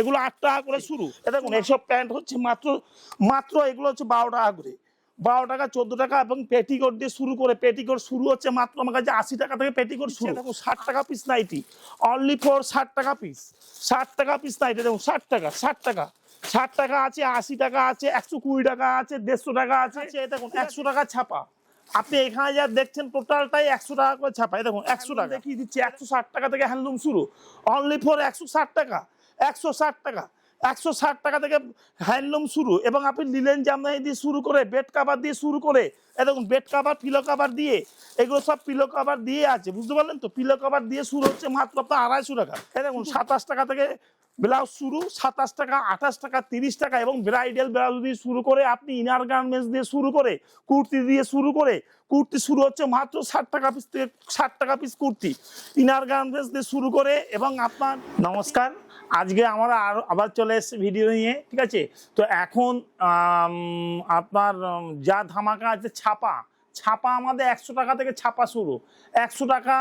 এগুলো আট টাকা করে শুরু। এ দেখুন এইসব প্যান্ট হচ্ছে মাত্র মাত্র এগুলো হচ্ছে বারো টাকা করে। বারো টাকা চোদ্দ টাকা এবং পেটিকোট দিয়ে শুরু করে পেটিকোট শুরু হচ্ছে মাত্র আমার কাছে আশি টাকা থেকে পেটিকোট শুরু। দেখুন ষাট টাকা পিস নাইটি। অনলি ফর ষাট টাকা পিস ষাট টাকা পিস নাইটি দেখুন ষাট টাকা ষাট টাকা। ষাট টাকা আছে আশি টাকা আছে একশো কুড়ি টাকা আছে দেড়শো টাকা আছে এই দেখুন একশো টাকা ছাপা। আপনি এখানে যা দেখছেন টোটালটাই একশো টাকা করে ছাপা। এই দেখুন একশো টাকা। দেখিয়ে দিচ্ছি। একশো ষাট টাকা থেকে হ্যান্ডলুম শুরু। অনলি ফর একশো ষাট টাকা। একশো ষাট টাকা। একশো ষাট টাকা থেকে হ্যান্ডলুম শুরু এবং আপনি লিলেন জামদানি দিয়ে শুরু করে বেড কাভার দিয়ে শুরু করে, এ দেখুন, বেড কাভার পিলো কাভার দিয়ে, এগুলো সব পিলো কাভার দিয়ে আছে, বুঝতে পারলেন তো? পিলো কাভার দিয়ে শুরু হচ্ছে মাত্র আপনার আড়াইশো টাকা। এ দেখুন, সাতাশ টাকা থেকে ব্লাউজ শুরু, সাতাশ টাকা, আঠাশ টাকা, তিরিশ টাকা এবং ব্রাইডাল ব্লাউজ দিয়ে শুরু করে আপনি ইনার গার্মেন্টস দিয়ে শুরু করে কুর্তি দিয়ে শুরু করে, কুর্তি শুরু হচ্ছে মাত্র ষাট টাকা পিস থেকে ষাট টাকা পিস কুর্তি। ইনার গার্মেন্টস দিয়ে শুরু করে এবং আপনার নমস্কার। আজকে আমরা আর আবার চলে এসছে ভিডিও নিয়ে, ঠিক আছে? তো এখন আপনার যা ধামাকা আছে, ছাপা। ছাপা আমাদের একশো টাকা থেকে ছাপা শুরু। একশো টাকা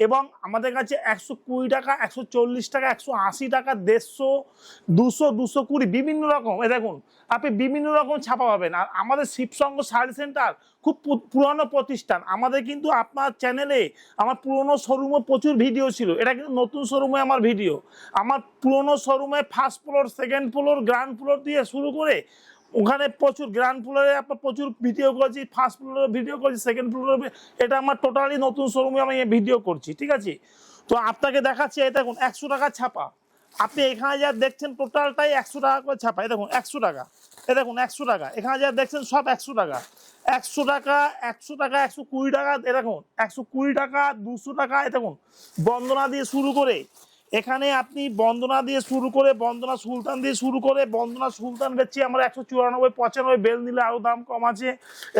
এবং আমাদের কাছে একশো কুড়ি টাকা, একশো চল্লিশ টাকা, একশো আশি টাকা, দেড়শো, দুশো দুশো কুড়ি, বিভিন্ন রকম। এ দেখুন, আপনি বিভিন্ন রকম ছাপা পাবেন। আর আমাদের শিবসঙ্গ শাড়ি সেন্টার খুব পুরনো প্রতিষ্ঠান। আমাদের কিন্তু আপনার চ্যানেলে আমার পুরনো শোরুমে প্রচুর ভিডিও ছিল। এটা কিন্তু নতুন শোরুমে আমার ভিডিও আমার পুরনো শোরুমে first floor second floor ground floor দিয়ে শুরু করে ওখানে প্রচুর গ্রাউন্ড ফ্লোরে আপনার প্রচুর ভিডিও করেছি ফার্স্ট ফ্লোরে ভিডিও করেছি সেকেন্ড ফ্লোরে এটা আমার টোটালি নতুন শোরুমে আমি ভিডিও করছি, ঠিক আছে? তো আপনাকে দেখাচ্ছি, এই দেখুন, একশো টাকা ছাপা। আপনি এখানে যা দেখছেন টোটালটাই একশো টাকা করে ছাপা, এই দেখুন, একশো টাকা। এ দেখুন, একশো টাকা। এখানে যা দেখছেন সব একশো টাকা। একশো টাকা একশো টাকা, একশো কুড়ি টাকা এ দেখুন, একশো কুড়ি টাকা, দুশো টাকা এ দেখুন, বন্দনা দিয়ে শুরু করে এখানে আপনি বন্দনা দিয়ে শুরু করে বন্দনা সুলতান দিয়ে শুরু করে বন্দনা সুলতান বেচছি আমরা একশো চুরানব্বই, পঁচানব্বই বেল নিলে আরও দাম কম আছে।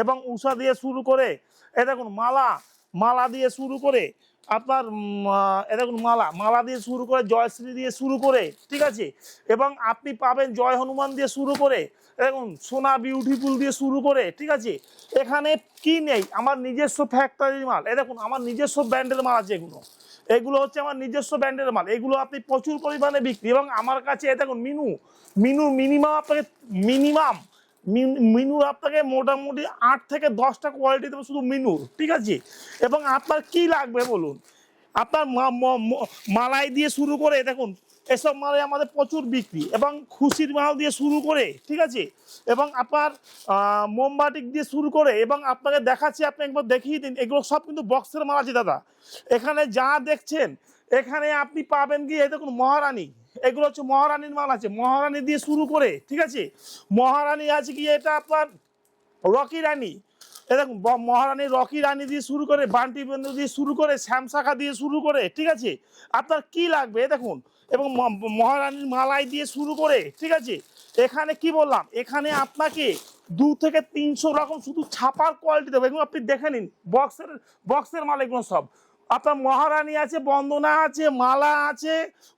এবং উষা দিয়ে শুরু করে, এ দেখুন, মালা মালা দিয়ে শুরু করে আপনার এ দেখুন, মালা মালা দিয়ে শুরু করে জয়শ্রী দিয়ে শুরু করে, ঠিক আছে? এবং আপনি পাবেন জয় হনুমান দিয়ে শুরু করে দেখুন, সোনা বিউটিফুল দিয়ে শুরু করে, ঠিক আছে? এখানে কি নেই? আমার নিজস্ব ফ্যাক্টরির মাল, এ দেখুন, আমার নিজস্ব ব্র্যান্ডের মাল আছে এগুলো এগুলো হচ্ছে আমার নিজস্ব ব্র্যান্ডের মাল। এগুলো আপনি প্রচুর পরিমাণে বিক্রি। এবং আমার কাছে দেখুন, মিনু। মিনু মিনিমাম আপনাকে মিনিমাম মিনুর আপনাকে মোটামুটি আট থেকে দশটা কোয়ালিটি দেবে শুধু মিনুর, ঠিক আছে? এবং আপনার কি লাগবে বলুন? আপনার মালাই দিয়ে শুরু করে দেখুন এসব মালে আমাদের প্রচুর বিক্রি এবং খুশির মাল দিয়ে শুরু করে, ঠিক আছে? এবং আপনার মোমবাটিক দিয়ে শুরু করে এবং আপনাকে দেখাচ্ছি, আপনি একবার দেখিয়ে দিন, এগুলো সব কিন্তু বক্সের মাল আছে দাদা। এখানে যা দেখছেন, এখানে আপনি পাবেন কি এই দেখুন মহারানী, এগুলো হচ্ছে মহারানীর মাল আছে, মহারানী দিয়ে শুরু করে, ঠিক আছে? মহারানী আছে কি এটা আপনার রকি রানী দেখুন মহারানী রকি রানী দিয়ে শুরু করে, বান্টি বন্ধু দিয়ে শুরু করে, শ্যামশাখা দিয়ে শুরু করে, ঠিক আছে? আপনার কি লাগবে দেখুন এবং মহারানীর মালাই দিয়ে শুরু করে, ঠিক আছে? এখানে কি বললাম? এখানে আপনাকে দু থেকে তিনশো রকম শুধু ছাপার কোয়ালিটি দেবো। এগুলো আপনি দেখে নিন। বক্সের বক্সের মাল এগুলো সব। আপনার মহারানী আছে, বন্দনা আছে, মালা আছে,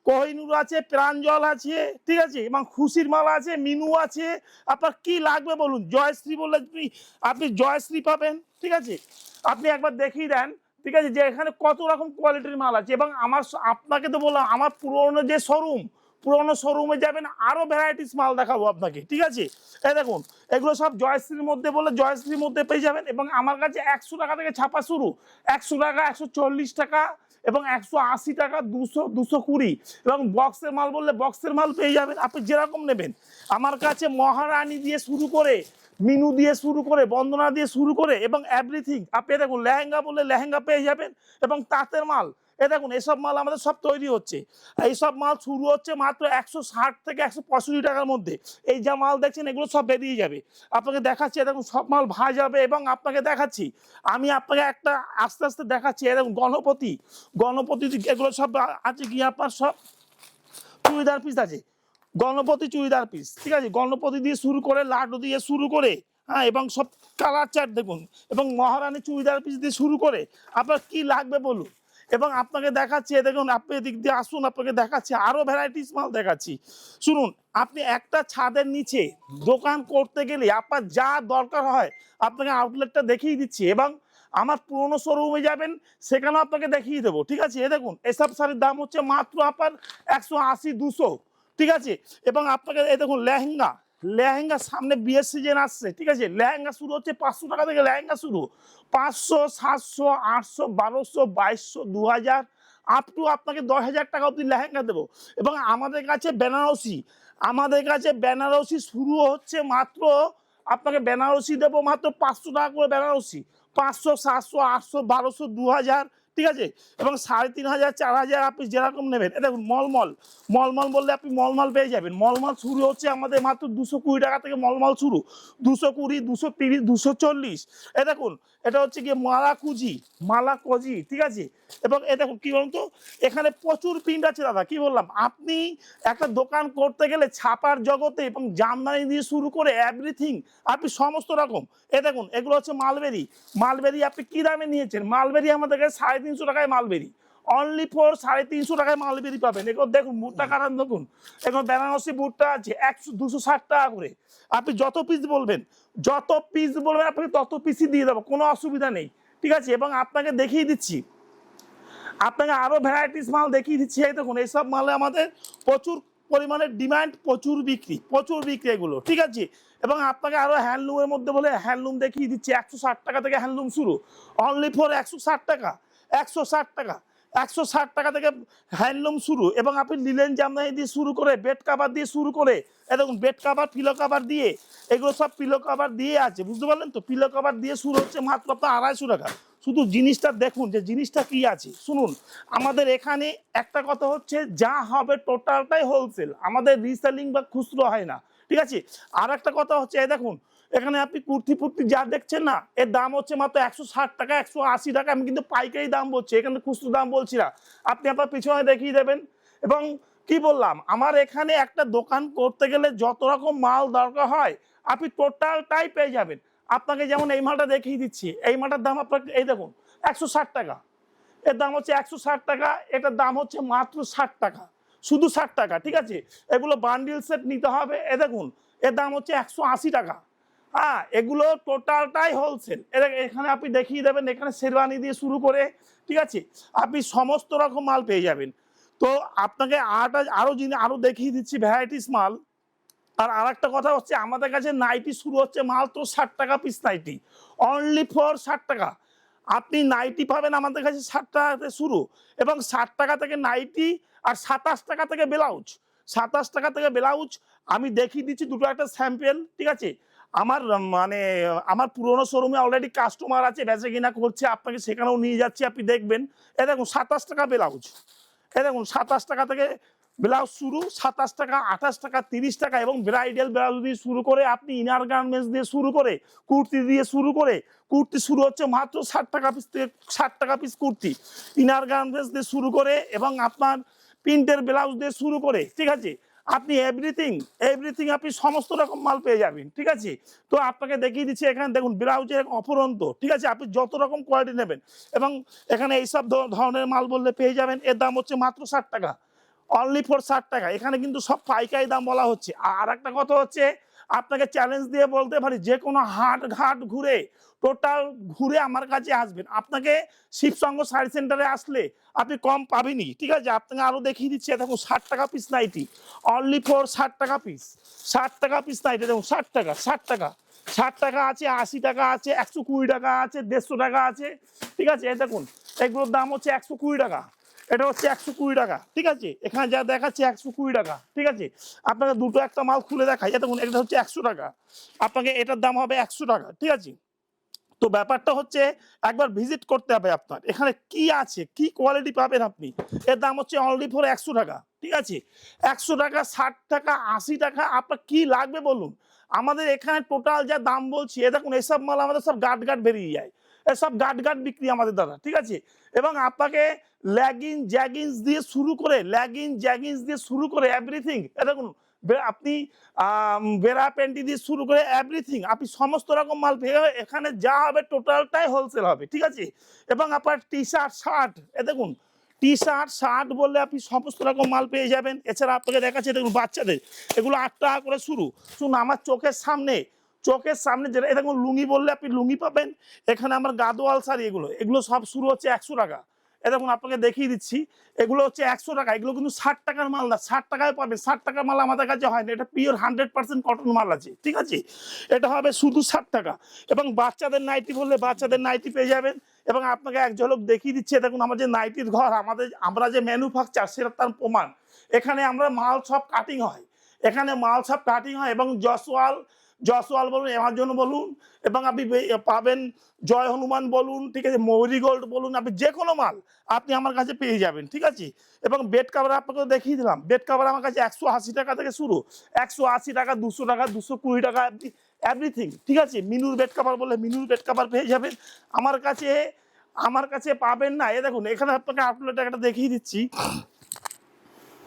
কোহিনুর আছে, প্রাঞ্জল আছে, ঠিক আছে? এবং খুশির মালা আছে, মিনু আছে। আপনার কি লাগবে বলুন? জয়শ্রী বললে আপনি আপনি জয়শ্রী পাবেন, ঠিক আছে? আপনি একবার দেখিয়ে দেন। ঠিক আছে? যে এখানে কত রকম কোয়ালিটির মাল আছে। এবং আমার আপনাকে তো বললাম, আমার পুরনো যে শোরুম পুরনো শোরুমে যাবেন আরও ভ্যারাইটিস মাল দেখাবো আপনাকে, ঠিক আছে? এই দেখুন, এগুলো সব জয়শ্রীর মধ্যে বলে জয়শ্রীর মধ্যে পেয়ে যাবেন এবং আমার কাছে একশো টাকা থেকে ছাপা শুরু। একশো টাকা, একশো চল্লিশ টাকা এবং একশো আশি টাকা দুশো দুশো কুড়ি। এবং বক্সের মাল বললে বক্সের মাল পেয়ে যাবেন, আপনি যেরকম নেবেন। আমার কাছে মহারানী দিয়ে শুরু করে, মিনু দিয়ে শুরু করে, বন্দনা দিয়ে শুরু করে, এবং এভরিথিং আপনি দেখুন, লেহেঙ্গা বললে লেহেঙ্গা পেয়ে যাবেন, এবং তাঁতের মাল। এ দেখুন, এসব মাল আমাদের সব তৈরি হচ্ছে। এইসব মাল শুরু হচ্ছে মাত্র একশো ষাট থেকে একশো পঁয়ষট্টি টাকার মধ্যে। এই যা মাল দেখছেন, এগুলো সব বেরিয়ে যাবে। আপনাকে দেখাচ্ছি দেখুন, সব মাল ভাজ যাবে এবং আপনাকে দেখাচ্ছি। আমি আপনাকে একটা আস্তে আস্তে দেখাচ্ছি, এ দেখুন, গণপতি। গণপতি এগুলো সব আছে কি আপনার সব? চুড়িদার পিস আছে। গণপতি চুড়িদার পিস ঠিক আছে? গণপতি দিয়ে শুরু করে, লাড্ডু দিয়ে শুরু করে হ্যাঁ এবং সব কালার চার্ট দেখুন, এবং মহারানী চুড়িদার পিস দিয়ে শুরু করে। আপনার কি লাগবে বলুন? এবং আপনাকে দেখাচ্ছি দেখুন, আপনি এদিক দিয়ে আসুন, আপনাকে দেখাচ্ছি আরও ভ্যারাইটিস মাল দেখাচ্ছি। শুনুন, আপনি একটা ছাদের নিচে দোকান করতে গেলে আপনার যা দরকার হয়, আপনাকে আউটলেটটা দেখিয়ে দিচ্ছি এবং আমার পুরনো শোরুমে যাবেন, সেখানেও আপনাকে দেখিয়ে দেবো, ঠিক আছে? এ দেখুন, এসব শাড়ির দাম হচ্ছে মাত্র আপনার একশো আশি, দুশো, ঠিক আছে? এবং আপনাকে, এ দেখুন, লেহেঙ্গা লেহেঙ্গা সামনে বিয়ের সিজন আসছে, ঠিক আছে? লেহেঙ্গা শুরু হচ্ছে পাঁচশো টাকা থেকে লেহেঙ্গা শুরু। পাঁচশো, সাতশো, আটশো, বারোশো, বাইশশো দু হাজার আপ টু আপনাকে দশ হাজার টাকা অবধি লেহেঙ্গা দেবো। এবং আমাদের কাছে বেনারসি, আমাদের কাছে বেনারসি শুরু হচ্ছে মাত্র, আপনাকে বেনারসি দেবো মাত্র পাঁচশো টাকা করে বেনারসি। পাঁচশো, সাতশো, আটশো, বারোশো দু হাজার ঠিক আছে? এবং সাড়ে তিন হাজার, চার হাজার আপনি যেরকম নেবেন। দেখুন, মলমল। মলমল বললে আপনি মলমল পেয়ে যাবেন। মলমল শুরু হচ্ছে আমাদের মাত্র দুশো কুড়ি টাকা থেকে মলমল শুরু। দুশো কুড়ি, দুশো তিরিশ, দুশো চল্লিশ। এ দেখুন এটা হচ্ছে গিয়ে মালা কুজি মালা কজি ঠিক আছে? এবং এটা কি বলুন তো এখানে প্রচুর প্রিন্ট আছে দাদা, কি বললাম? আপনি একটা দোকান করতে গেলে ছাপার জগতে এবং জামদানি দিয়ে শুরু করে এভরিথিং আপনি সমস্ত রকম। এ দেখুন, এগুলো হচ্ছে মালবেরি। মালবেরি আপনি কি দামে নিয়েছেন? মালবেরি আমাদের কাছে সাড়ে তিনশো টাকায় মালবেরি। অনলি ফর সাড়ে তিনশো টাকায় মালবেরি পাবেন। এগুলো দেখুন বুটটা কারণ দেখুন। এখন বেনারসি বুটটা আছে একশো দুশো ষাট টাকা করে। আপনি যত পিস বলবেন যত পিস বলবেন আপনি তত পিসই দিয়ে দেবো কোনো অসুবিধা নেই। ঠিক আছে? এবং আপনাকে দেখিয়ে দিচ্ছি। আপনাকে আরও ভ্যারাইটিস মাল দেখিয়ে দিচ্ছি। এই দেখুন এইসব মালে আমাদের প্রচুর পরিমাণে ডিমান্ড প্রচুর বিক্রি প্রচুর বিক্রি এগুলো। ঠিক আছে? এবং আপনাকে আরও হ্যান্ডলুমের মধ্যে বলে হ্যান্ডলুম দেখিয়ে দিচ্ছি। একশো ষাট টাকা থেকে হ্যান্ডলুম শুরু। অনলি ফর একশো ষাট টাকা একশো ষাট টাকা। একশো ষাট টাকা থেকে হ্যান্ডলুম শুরু এবং আপনি লিলেন জামদানি দিয়ে শুরু করে বেড কাভার দিয়ে শুরু করে এ দেখুন বেড কাভার পিলো কাভার দিয়ে, এগুলো সব পিলো কাভার দিয়ে আছে, বুঝতে পারলেন তো? পিলো কাভার দিয়ে শুরু হচ্ছে মাত্র আপনার আড়াইশো টাকা। শুধু জিনিসটা দেখুন যে জিনিসটা কি আছে। শুনুন, আমাদের এখানে একটা কথা হচ্ছে, যা হবে টোটালটাই হোলসেল আমাদের রিসেলিং বা খুচরো হয় না, ঠিক আছে? আর একটা কথা হচ্ছে দেখুন এখানে আপনি কুর্তি ফুর্তি যা দেখছেন না, এর দাম হচ্ছে মাত্র একশো ষাট টাকা, একশো আশি টাকা, আমি কিন্তু পাইকারি দাম বলছি, এখানে খুচরো দাম বলছি না। আপনি আপনার পিছনে দেখিয়ে দেবেন। এবং কি বললাম, আমার এখানে একটা দোকান করতে গেলে যত রকম মাল দরকার হয়, আপনি টোটালটাই পেয়ে যাবেন। আপনাকে যেমন এই মালটা দেখিয়ে দিচ্ছি, এই মালটার দাম আপনাকে, এই দেখুন, একশো ষাট টাকা। এর দাম হচ্ছে একশো ষাট টাকা, এটার দাম হচ্ছে মাত্র ষাট টাকা, শুধু ষাট টাকা, ঠিক আছে? এগুলো বান্ডিল সেট নিতে হবে, এ দেখুন, এর দাম হচ্ছে একশো আশি টাকা। হ্যাঁ এগুলো টোটালটাই হোলসেল এখানে আপনি দেখিয়ে দেবেন, এখানে শেরওয়ানি দিয়ে শুরু করে, ঠিক আছে? আপনি সমস্ত রকম মাল পেয়ে যাবেন। তো আপনাকে আরটা আরও জিনিস আরও দেখিয়ে দিচ্ছি ভ্যারাইটিস মাল। আর আরেকটা কথা হচ্ছে, আমাদের কাছে নাইটি শুরু হচ্ছে মাত্র ষাট টাকা পিস নাইটি। অনলি ফর ষাট টাকা। আপনি নাইটি পাবেন আমাদের কাছে ষাট টাকাতে শুরু। এবং ষাট টাকা থেকে নাইটি আর সাতাশ টাকা থেকে ব্লাউজ। সাতাশ টাকা থেকে ব্লাউজ, আমি দেখিয়ে দিচ্ছি দুটো একটা স্যাম্পেল ঠিক আছে? আমার মানে আমার পুরোনো শোরুমে অলরেডি কাস্টমার আছে, বেচে কিনা করছে, আপনাকে সেখানেও নিয়ে যাচ্ছি, আপনি দেখবেন। এ দেখুন, সাতাশ টাকা ব্লাউজ। এ দেখুন, সাতাশ টাকা থেকে ব্লাউজ শুরু, সাতাশ টাকা, আঠাশ টাকা, তিরিশ টাকা এবং ব্রাইডাল ব্লাউজ দিয়ে শুরু করে, আপনি ইনার গার্মেন্টস দিয়ে শুরু করে, কুর্তি দিয়ে শুরু করে, কুর্তি শুরু হচ্ছে মাত্র ষাট টাকা পিস থেকে ষাট টাকা পিস কুর্তি। ইনার গার্মেন্টস দিয়ে শুরু করে এবং আপনার প্রিন্টের ব্লাউজ দিয়ে শুরু করে, ঠিক আছে? আপনি এভরিথিং এভরিথিং আপনি সমস্ত রকম মাল পেয়ে যাবেন, ঠিক আছে? তো আপনাকে দেখিয়ে দিচ্ছি এখানে দেখুন ব্লাউজের অপরন্ত ঠিক আছে? আপনি যত রকম কোয়ালিটি নেবেন, এবং এখানে এইসব ধরনের মাল বললে পেয়ে যাবেন, এর দাম হচ্ছে মাত্র ষাট টাকা অনলি ফর ষাট টাকা। এখানে কিন্তু সব পাইকারি দাম বলা হচ্ছে। আর একটা কথা হচ্ছে, আপনাকে চ্যালেঞ্জ দিয়ে বলতে পারি যে কোনো হাট ঘাট ঘুরে টোটাল ঘুরে আমার কাছে আসবেন। আপনাকে শিবসঙ্গ শাড়ি সেন্টারে আসলে আপনি কম পাবেনই। ঠিক আছে? আপনাকে আরও দেখিয়ে দিচ্ছি। দেখুন, ষাট টাকা পিস নাইটি অনলি ফর ষাট টাকা পিস ষাট টাকা পিস নাইটি দেখুন, ষাট টাকা ষাট টাকা। ষাট টাকা আছে, আশি টাকা আছে, একশো কুড়ি টাকা আছে, দেড়শো টাকা আছে। ঠিক আছে? এই দেখুন, এগুলোর দাম হচ্ছে একশো কুড়ি টাকা। এটা হচ্ছে একশো কুড়ি টাকা। ঠিক আছে? এখানে যা দেখাচ্ছে একশো কুড়ি টাকা। ঠিক আছে? আপনাকে দুটো একটা মাল খুলে এই দেখুন, এটা হচ্ছে একশো টাকা। আপনাকে এটার দাম হবে একশো টাকা। ঠিক আছে? তো ব্যাপারটা হচ্ছে একবার ভিজিট করতে হবে আপনার। এখানে কি আছে? কি কোয়ালিটি পাবেন আপনি? এর দাম হচ্ছে অনলি ফোর একশো টাকা, ঠিক আছে? একশো টাকা, ষাট টাকা, আশি টাকা, আপনার কি লাগবে বলুন? আমাদের এখানে টোটাল যা দাম বলছি, এ দেখুন, এসব মাল আমাদের সব গাট গাট বেরিয়ে যায়। এসব গাট গাট বিক্রি আমাদের দ্বারা, ঠিক আছে? এবং আপনাকে ল্যাগিন জ্যাগিন্স দিয়ে শুরু করে ল্যাগিন জ্যাগিন্স দিয়ে শুরু করে এভরিথিং এ দেখুন আপনি বেড়া প্যান্টি দিয়ে শুরু করে এভরিথিং আপনি সমস্ত রকম মাল পেয়ে। এখানে যা হবে টোটালটাই হোলসেল হবে, ঠিক আছে? এবং আপনার টি শার্ট শার্ট এ দেখুন টি শার্ট শার্ট বললে আপনি সমস্ত রকম মাল পেয়ে যাবেন। এছাড়া আপনাকে দেখাচ্ছে দেখুন, বাচ্চাদের, এগুলো আট টাকা করে শুরু। শুনুন, আমার চোখের সামনে চোখের সামনে যেটা দেখুন, লুঙ্গি বললে আপনি লুঙ্গি পাবেন। এখানে আমার গাদোয়াল শাড়ি এগুলো এগুলো সব শুরু হচ্ছে একশো টাকা। এ দেখুন আপনাকে দেখিয়ে দিচ্ছি। এগুলো হচ্ছে একশো টাকা, এগুলো কিন্তু ষাট টাকার মাল না, ষাট টাকায় পাবে ষাট টাকার মাল আমাদের কাছে হয় না এটা পিওর হান্ড্রেড পার্সেন্ট কটন মাল আছে, ঠিক আছে? এটা হবে শুধু ষাট টাকা, এবং বাচ্চাদের নাইটি বললে বাচ্চাদের নাইটি পেয়ে যাবেন, এবং আপনাকে এক ঝলক দেখিয়ে দিচ্ছে, দেখুন আমার যে নাইটির ঘর, আমাদের, আমরা যে ম্যানুফ্যাকচার সেটা তার প্রমাণ। এখানে আমরা মাল সব কাটিং হয়, এখানে মাল সব কাটিং হয়, এবং জসওয়াল জসওয়াল বলুন অ্যামাজন বলুন, এবং আপনি পাবেন জয় হনুমান বলুন, ঠিক আছে, মৌরি গোল্ড বলুন, আপনি যে কোনো মাল আপনি আমার কাছে পেয়ে যাবেন, ঠিক আছে? এবং বেড কাভার আপনাকে দেখিয়ে দিলাম, বেড কাভার আমার কাছে একশো আশি টাকা থেকে শুরু, একশো আশি টাকা, দুশো টাকা, দুশো কুড়ি টাকা এভরিথিং, ঠিক আছে? মিনুর বেড কাভার বলে মিনুর বেড কাভার পেয়ে যাবেন, আমার কাছে আমার কাছে পাবেন না, এ দেখুন, এখানে আপনাকে আউটলেট একটা দেখিয়ে দিচ্ছি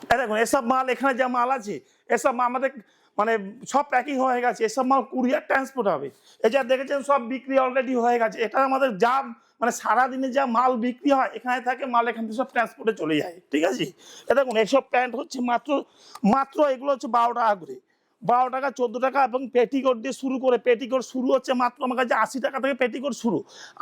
দেখুন, এসব মাল এখানে যা মাল আছে, এসব মাল আমাদের মানে সব প্যাকিং হয়ে গেছে, এসব মাল কুরিয়ার ট্রান্সপোর্ট হবে। যা দেখেছেন, সব বিক্রি অলরেডি হয়ে গেছে। এটা আমাদের যা মানে সারাদিনে যা মাল বিক্রি হয়, এখানে থাকে মাল, এখান থেকে সব ট্রান্সপোর্টে চলে যায়, ঠিক আছে? এ দেখুন এইসব প্যান্ট হচ্ছে মাত্র মাত্র এগুলো হচ্ছে বারো টাকা করে। বারো টাকা, চোদ্দ টাকা এবং পেটিকোট দিয়ে শুরু করে, পেটিকোট শুরু হচ্ছে মাত্র আমার কাছে আশি টাকা থেকে পেটিকোট শুরু।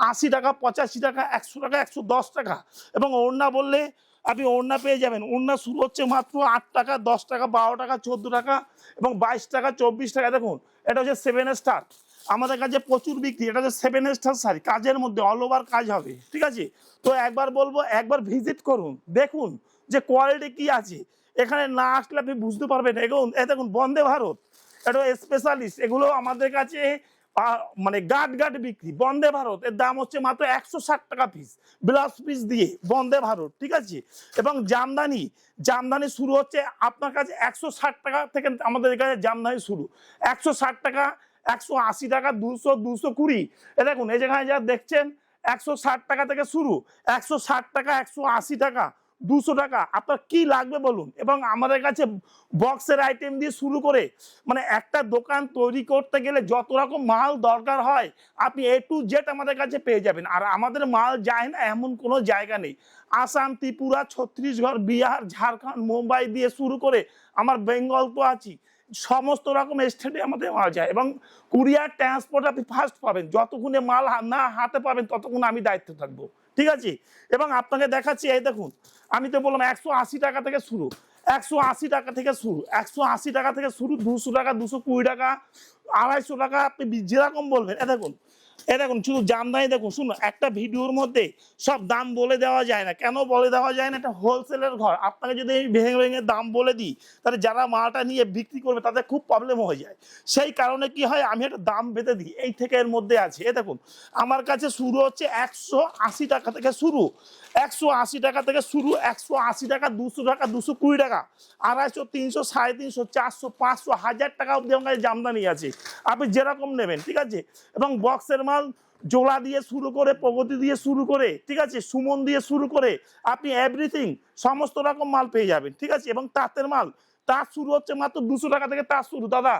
আশি টাকা, পঁচাশি টাকা, একশো টাকা, একশো দশ টাকা। এবং ওড়না বললে আপনি ওড়না পেয়ে যাবেন। ওড়না শুরু হচ্ছে মাত্র আট টাকা, দশ টাকা, বারো টাকা, চোদ্দ টাকা এবং বাইশ টাকা, চব্বিশ টাকা। দেখুন, এটা হচ্ছে সেভেন স্টার আমাদের কাছে প্রচুর বিক্রি। এটা হচ্ছে সেভেন স্টার শাড়ি। কাজের মধ্যে অল ওভার কাজ হবে। ঠিক আছে? তো একবার বলব, একবার ভিজিট করুন। দেখুন যে কোয়ালিটি কি আছে। এখানে না আসলে আপনি বুঝতে পারবেন এখন এ দেখুন, বন্দে ভারত। এটা স্পেশালিস্ট এগুলো আমাদের কাছে মানে গাট গাট বিক্রি। বন্দে ভারত, এর দাম হচ্ছে মাত্র একশো ষাট টাকা পিস ব্লাউজ পিস দিয়ে বন্দে ভারত, ঠিক আছে? এবং জামদানি জামদানি শুরু হচ্ছে আপনার কাছে একশো ষাট টাকা থেকে আমাদের কাছে জামদানি শুরু। একশো ষাট টাকা, একশো আশি টাকা, দুশো দুশো কুড়ি। এ দেখুন, এই যেখানে যা দেখছেন, একশো ষাট টাকা থেকে শুরু। একশো ষাট টাকা, একশো আশি টাকা। দুশো টাকা। আপনার কি লাগবে বলুন? এবং আমাদের কাছে বক্সের আইটেম দিয়ে শুরু করে মানে একটা দোকান তৈরি করতে গেলে যত রকম মাল দরকার হয়, আপনি এ টু জেড আমাদের কাছে পেয়ে যাবেন। আর আমাদের মাল যায় না এমন কোনো জায়গা নেই। আসাম, ত্রিপুরা, ছত্তিশগড়, বিহার, ঝাড়খণ্ড, মুম্বাই দিয়ে শুরু করে আমার বেঙ্গল তো আছি। সমস্ত রকম স্টেটে আমাদের মাল যায়। এবং কুরিয়ার ট্রান্সপোর্ট আপনি ফার্স্ট পাবেন। যতক্ষণে মাল না হাতে পাবেন, ততক্ষণ আমি দায়িত্ব থাকব। ঠিক আছে? এবং আপনাকে দেখাচ্ছি, এই দেখুন, আমি তো বললাম একশো আশি টাকা থেকে শুরু, একশো আশি টাকা থেকে শুরু, একশো আশি টাকা থেকে শুরু, দুশো টাকা, দুশো কুড়ি টাকা, আড়াইশো টাকা, আপনি যেরকম বলবেন। এ দেখুন এ দেখুন, শুধু জামদানি দেখুন, শুনুন, একটা ভিডিওর মধ্যে সব দাম বলে দেওয়া যায় না। কেন বলে দেওয়া যায় না? এটা হোলসেলের ঘর। আপনাকে যদি আমি ভেঙে ভেঙে দাম বলে দিই, তাহলে যারা মালটা নিয়ে বিক্রি করবে, তাদের খুব প্রবলেম হয়ে যায়। সেই কারণে কি হয়, আমি একটা দাম বেঁধে দিই। এই থেকে এর মধ্যে আছে। এ দেখুন, আমার কাছে শুরু হচ্ছে একশো আশি টাকা থেকে শুরু। একশো আশি টাকা থেকে শুরু, একশো আশি টাকা, দুশো টাকা, দুশো কুড়ি টাকা, আড়াইশো, তিনশো, সাড়ে তিনশো, চারশো, পাঁচশো, হাজার টাকা অবধি আমার কাছে জামদানি আছে। আপনি যেরকম নেবেন, ঠিক আছে? এবং বক্সের মাল জোড়া দিয়ে শুরু করে, প্রগতি দিয়ে শুরু করে, ঠিক আছে? সুমন দিয়ে শুরু করে আপনি এভরিথিং সমস্ত রকম মাল পেয়ে যাবেন, ঠিক আছে? এবং তাঁতের মাল, তাঁত শুরু হচ্ছে মাত্র দুশো টাকা থেকে তাঁত শুরু, দাদা।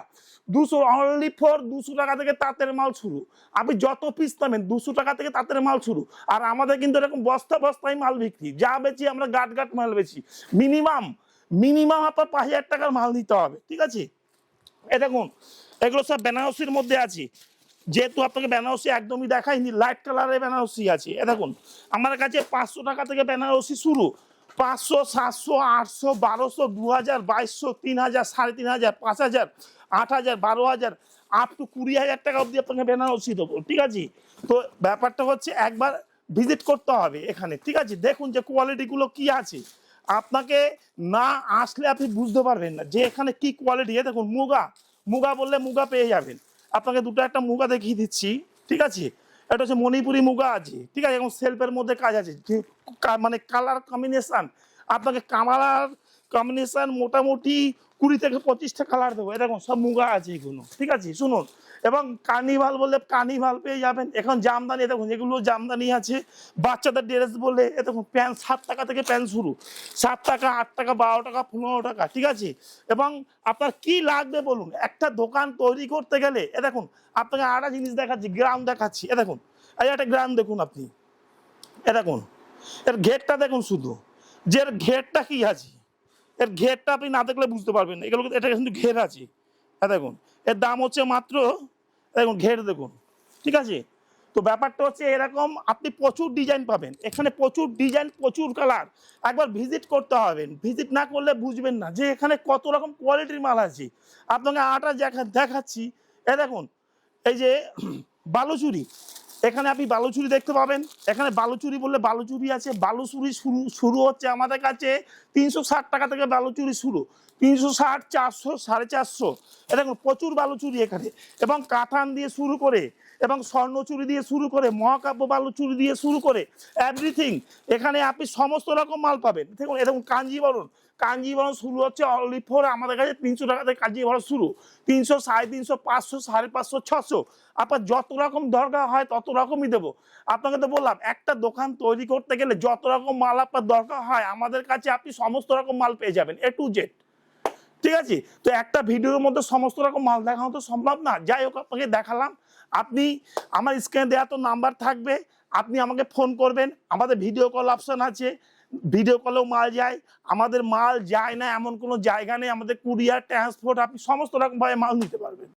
দুশো অনলি ফর দুশো টাকা থেকে তাঁতের মাল শুরু। আপনি যত পিস নেবেন, দুশো টাকা থেকে তাঁতের মাল শুরু। আর আমাদের কিন্তু এরকম বস্তা বস্তায় মাল বিক্রি। যা বেচি আমরা গাট গাট মাল বেচি। মিনিমাম মিনিমাম আপনার পাঁচ হাজার টাকার মাল নিতে হবে, ঠিক আছে? এ দেখুন, এগুলো সব বেনারসির মধ্যে আছে। যেহেতু আপনাকে বেনারসি একদমই দেখাইনি লাইট কালারের বেনারসি আছে। এ দেখুন, আমার কাছে পাঁচশো টাকা থেকে বেনারসি শুরু। পাঁচশো, সাতশো, আটশো, বারোশো দু হাজার বাইশশো তিন হাজার সাড়ে তিন হাজার পাঁচ হাজার আট হাজার বারো হাজার আপ টু কুড়ি হাজার টাকা অবধি আপনাকে বেনারসি দেবো, ঠিক আছে? তো ব্যাপারটা হচ্ছে একবার ভিজিট করতে হবে এখানে, ঠিক আছে? দেখুন যে কোয়ালিটিগুলো কি আছে। আপনাকে না আসলে আপনি বুঝতে পারবেন না যে এখানে কি কোয়ালিটি দেখুন মুগা। মুগা বললে মুগা পেয়ে যাবেন। আপনাকে দুটো একটা মুগা দেখিয়ে দিচ্ছি, ঠিক আছে? এটা হচ্ছে মণিপুরি মুগা আছে, ঠিক আছে? এবং সেলফের মধ্যে কাজ আছে। মানে কালার কম্বিনেশন আপনাকে কামালার কম্বিনেশন মোটামুটি কুড়ি থেকে পঁচিশটা কালার দেবো। এরকম সব মুগা আছে এগুলো, ঠিক আছে? শুনুন এবং কার্নিভাল বললে কার্নিভাল পেয়ে যাবেন। এখন জামদানি দেখুন যেগুলো জামদানি আছে। বাচ্চাদের ড্রেস বলে এ দেখুন প্যান্ট সাত টাকা থেকে প্যান্ট শুরু। সাত টাকা, আট টাকা, বারো টাকা, পনেরো টাকা, ঠিক আছে? এবং আপনার কি লাগবে বলুন? একটা দোকান তৈরি করতে গেলে এ দেখুন, আপনাকে আরেকটা জিনিস দেখাচ্ছি গ্রাম দেখাচ্ছি। এ দেখুন, এই একটা গ্রাম দেখুন আপনি। এ দেখুন, এর ঘেরটা দেখুন শুধু। যে এর ঘেরটা কি আছে? এর ঘেরটা আপনি না দেখলে বুঝতে পারবেন। এগুলো এটা কিন্তু ঘের আছে। দেখুন, এর দাম হচ্ছে মাত্র দেখুন, ঘের দেখুন, ঠিক আছে? তো ব্যাপারটা হচ্ছে এরকম, আপনি প্রচুর ডিজাইন পাবেন। এখানে প্রচুর ডিজাইন প্রচুর কালার একবার ভিজিট করতে হবেন ভিজিট না করলে বুঝবেন না যে এখানে কত রকম কোয়ালিটির মাল আছে। আপনাকে আটা দেখা, দেখাচ্ছি। এ দেখুন, এই যে, বালুচুরি। এখানে আপনি বালুচুরি দেখতে পাবেন। এখানে বালুচুরি বললে বালুচুরি আছে, বালুচুরি শুরু শুরু হচ্ছে আমাদের কাছে তিনশো ষাট টাকা থেকে বালুচুরি শুরু। তিনশো ষাট, চারশো, সাড়ে চারশো। এটা প্রচুর বালুচুরি এখানে। এবং কাঠান দিয়ে শুরু করে এবং স্বর্ণ চুরি দিয়ে শুরু করে, মহাকাব্য বালুচুরি দিয়ে শুরু করে এভরিথিং এখানে আপনি সমস্ত রকম মাল পাবেন। দেখুন এরকম কাঞ্জিবরণ কাঞ্জিবরণ শুরু হচ্ছে অনলি ফোর আমাদের কাছে তিনশো টাকা থেকে কাঞ্জিবরণ শুরু। তিনশো সাড়ে তিনশো, পাঁচশো সাড়ে পাঁচশো, ছশো। আপনার যত রকম দরকার হয়, তত রকমই দেবো। আপনাকে তো বললাম, একটা দোকান তৈরি করতে গেলে যত রকম মাল আপনার দরকার হয়, আমাদের কাছে আপনি সমস্ত রকম মাল পেয়ে যাবেন এ টু জেড ঠিক আছে? তো একটা ভিডিওর মধ্যে সমস্ত রকম মাল দেখানো তো সম্ভব না। যাই হোক, আপনাকে দেখালাম। আপনি আমার স্ক্রিনে দেওয়া তো নাম্বার থাকবে, আপনি আমাকে ফোন করবেন, আমাদের ভিডিও কল অপশান আছে ভিডিও কলেও মাল যায়, আমাদের মাল যায় না, এমন কোনো জায়গা নেই, আমাদের কুরিয়ার ট্রান্সপোর্ট আপনি সমস্ত রকমভাবে মাল নিতে পারবেন।